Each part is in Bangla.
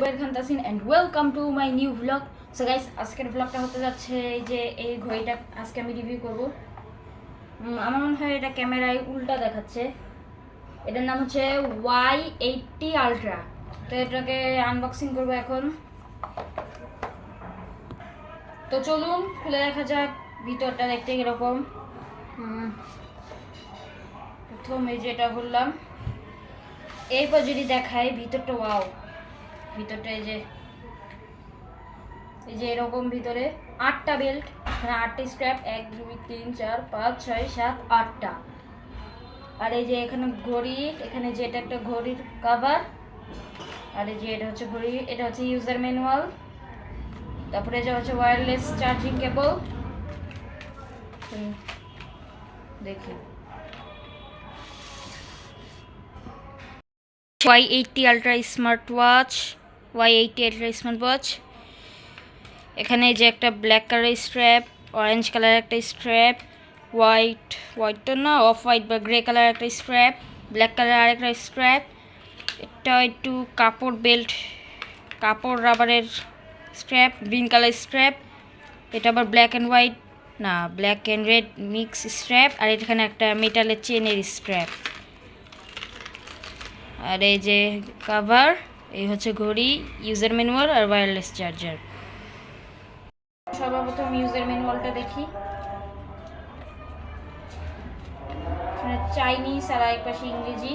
Khan Tasin and welcome to my new vlog so guys আজকের ভ্লগটা হতে যাচ্ছে যে এই ঘড়িটা আজকে আমি রিভিউ করব। আমার মনে হয় এটা ক্যামেরায় উল্টা দেখাচ্ছে। এটার নাম হচ্ছে ওয়াই এইটটি আলট্রা তো এটাকে আনবক্সিং করব এখন। তো চলুন খুলে দেখা যাক ভিতরটা দেখতে কীরকম। উম, প্রথম এই যে বললাম। এরপর যদি দেখায় ভিতরটা ওয়াও ভিতরটা এই যে এই যে এরকম ভিতরে আটটা বেল্ট, এখানে আটটা স্ট্র্যাপ, এক, দুই, তিন, চার, পাঁচ, ছয়, সাত, আটটা। আর এই যে এখানে ঘড়ি, এখানে যে এটা একটা ঘড়ির কাভার আর এই যে এটা হচ্ছে ঘড়ি, এটা হচ্ছে ইউজার ম্যানুয়াল তারপরে যে হচ্ছে ওয়্যারলেস চার্জিং কেবল দেখি। Y eighty ultra smart watch Y eighty ultra smart watch এখানে যে একটা ব্ল্যাক কালারের স্ট্র্যাপ অরেঞ্জ কালারের একটা স্ট্র্যাপ হোয়াইট হোয়াইট তো না অফ হোয়াইট বা গ্রে কালার একটা স্ট্র্যাপ ব্ল্যাক কালার আরেকটা স্ট্র্যাপ এটা একটু কাপড় বেল্ট কাপড় রাবারের স্ট্র্যাপ গ্রিন কালার স্ট্র্যাপ এটা আবার ব্ল্যাক অ্যান্ড হোয়াইট না black and red mix strap আর এখানে একটা মেটালের চেনের স্ট্র্যাপ আর এই যে কাভার এই হচ্ছে ঘড়ি ইউজার ম্যানুয়াল আর ওয়্যারলেস চার্জার সর্বপ্রথম ইউজার ম্যানুয়ালটা দেখি। চাইনিজ আর এক পাশে ইংরেজি।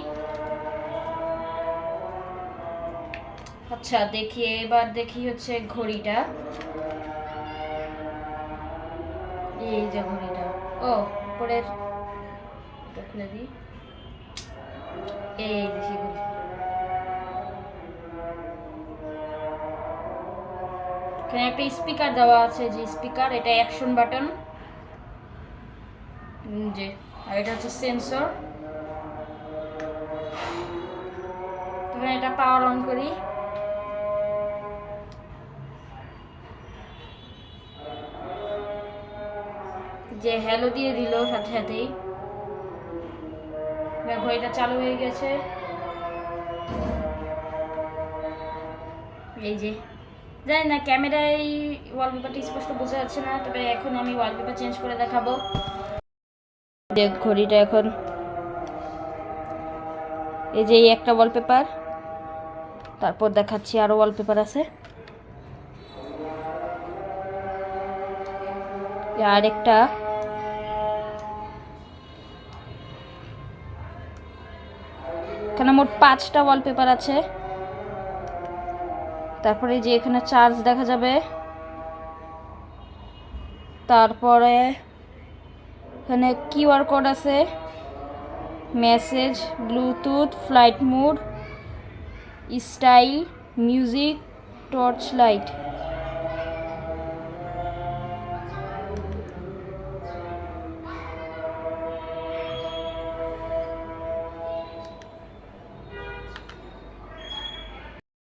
আচ্ছা দেখি, এবার দেখি হচ্ছে ঘড়িটা। এই যে ঘড়িটা। ও, উপরের খুলে দিই। এই দেখি ঘড়ি। এখানে একটা স্পিকার দেওয়া আছে, যে স্পিকার, এটা অ্যাকশন বাটন। যে, আর এটা হচ্ছে সেন্সর। এখানে এটা পাওয়ার অন করি। যে হ্যালো দিয়ে দিল সাথে সাথেই। এবার ঘড়িটা চালু হয়ে গেছে। এই যে জানি না, ক্যামেরায় ওয়ালপেপারটা স্পষ্ট বোঝা যাচ্ছে না, তবে এখন আমি ওয়ালপেপার চেঞ্জ করে দেখাবো। দেখ, ঘড়িটা এখন। এই যে এই একটা ওয়ালপেপার তারপর দেখাচ্ছি আরও ওয়ালপেপার আছে। আর একটা এখানে মোট পাঁচটা ওয়ালপেপার আছে। তারপরে যে এখানে চার্জ দেখা যাবে। তারপরে এখানে কিউআর কোড আছে। Message, Bluetooth, flight mode, style, music, torch light.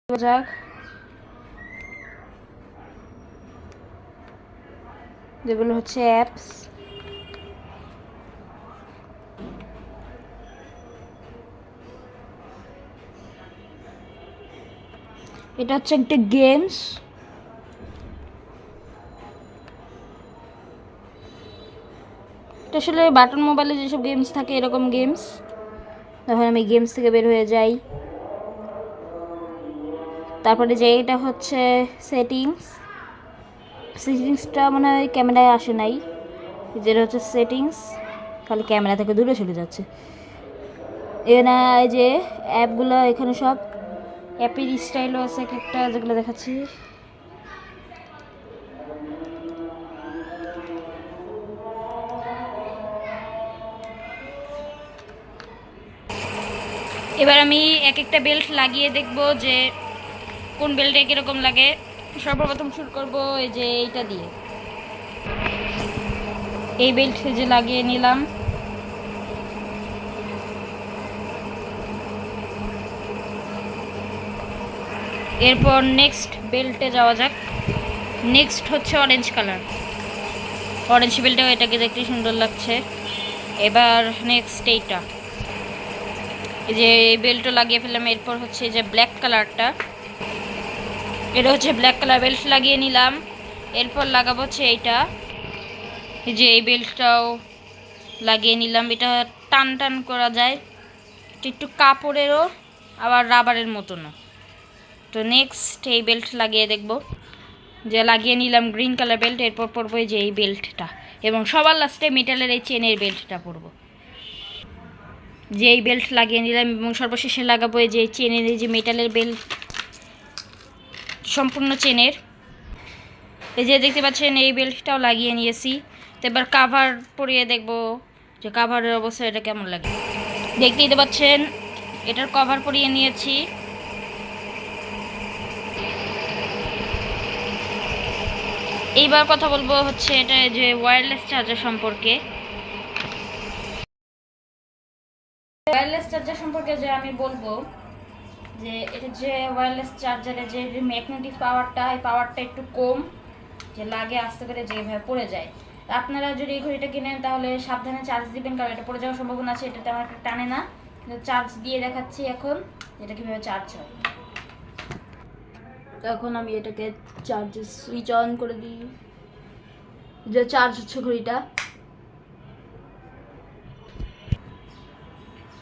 যাক। যেগুলো হচ্ছে অ্যাপস এটা হচ্ছে একটা গেমস এটা আসলে বাটন মোবাইলে যেসব গেমস থাকে, এরকম গেমস তখন আমি গেমস থেকে বের হয়ে যাই। তারপরে যে এটা হচ্ছে সেটিংস সেটিংসটা মনে ক্যামেরায় আসে নাই। যেটা হচ্ছে সেটিংস খালি ক্যামেরা থেকে দূরে চলে যাচ্ছে। এখানে যে অ্যাপগুলো, এখানে সব অ্যাপের স্টাইলও আছে এক একটা, যেগুলো দেখাচ্ছি। এবার আমি এক একটা বেল্ট লাগিয়ে দেখব যে কোন বেল্টে কীরকম লাগে। সর্বপ্রথম শুরু করব এই যে এইটা দিয়ে। এই বেল্ট যে লাগিয়ে নিলাম। এরপর নেক্সট বেল্টে যাওয়া যাক। নেক্সট হচ্ছে অরেঞ্জ কালার অরেঞ্জ বেল্টটাও এটাকে দেখতে সুন্দর লাগছে। এবার নেক্সট এইটা। এই যে এই বেল্টও লাগিয়ে ফেললাম, এরপর হচ্ছে যে ব্ল্যাক কালারটা এটা হচ্ছে ব্ল্যাক কালার বেল্ট লাগিয়ে নিলাম। এরপর লাগাবো হচ্ছে এইটা। এই যে এই বেল্টটাও লাগিয়ে নিলাম। এটা টান টান করা যায়। একটু কাপড়েরও, আবার রাবারের মতনও। তো নেক্সট এই বেল্ট লাগিয়ে দেখব। যে লাগিয়ে নিলাম গ্রিন কালার বেল্ট এরপর পরবো যে এই বেল্টটা এবং সবার লাস্টে মেটালের এই চেনের বেল্টটা পরবো। যে এই বেল্ট লাগিয়ে নিলাম এবং সর্বশেষে লাগাবো যে চেনের যে মেটালের বেল্ট সম্পূর্ণ চেনের। এই যে দেখতে পাচ্ছেন, এই বেল্টটাও লাগিয়ে নিয়েছি। তো এবার কাভার পরিয়ে দেখব যে কাভারের অবস্থা এটা কেমন লাগে। দেখতেই তো পাচ্ছেন, এটার কভার পরিয়ে নিয়েছি। এইবার কথা বলব হচ্ছে এটা যে ওয়্যারলেস চার্জার সম্পর্কে। ওয়্যারলেস চার্জার সম্পর্কে যে আমি বলব যে এটা যে ওয়্যারলেস চার্জারে যে ম্যাগনেটিক পাওয়ারটা এই পাওয়ারটা একটু কম, যে লাগে আস্তে করে যেভাবে পড়ে যায়। আপনারা যদি এই ঘড়িটা কিনেন তাহলে সাবধানে চার্জ দিবেন, কারণ এটা পড়ে যাওয়ার সম্ভাবনা আছে, এটা তেমন একটা টানে না। কিন্তু চার্জ দিয়ে দেখাচ্ছি এখন, এটা কীভাবে চার্জ হয়। এখন আমি এটাকে চার্জ সুইচ অন করে দিই। যে চার্জ হচ্ছে ঘড়িটা।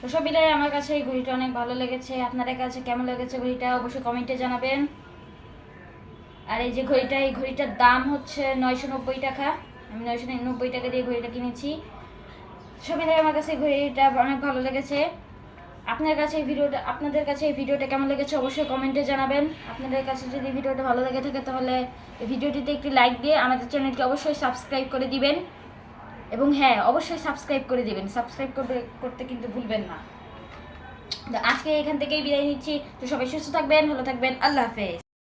তো সব মিলাই আমার কাছে এই ঘড়িটা অনেক ভালো লেগেছে। আপনাদের কাছে কেমন লেগেছে ঘড়িটা অবশ্যই কমেন্টে জানাবেন। আর এই যে ঘড়িটা, এই ঘড়িটার দাম হচ্ছে নয়শো নব্বই টাকা। আমি নয়শো নব্বই টাকা দিয়ে ঘড়িটা কিনেছি। সব মিলাই আমার কাছে ঘড়িটা অনেক ভালো লেগেছে। আপনার কাছে এই ভিডিওটা, আপনাদের কাছে এই ভিডিওটা কেমন লেগেছে অবশ্যই কমেন্টে জানাবেন। আপনাদের কাছে যদি ভিডিওটা ভালো লেগে থাকে তাহলে ভিডিওটিতে একটি লাইক দিয়ে আমাদের চ্যানেলটি অবশ্যই সাবস্ক্রাইব করে দিবেন। এবং হ্যাঁ অবশ্যই সাবস্ক্রাইব করে দেবেন। সাবস্ক্রাইব করবে, করতে কিন্তু ভুলবেন না। তো আজকে এখান থেকেই বিদায় নিচ্ছি। তো সবাই সুস্থ থাকবেন, ভালো থাকবেন। আল্লাহ হাফেজ।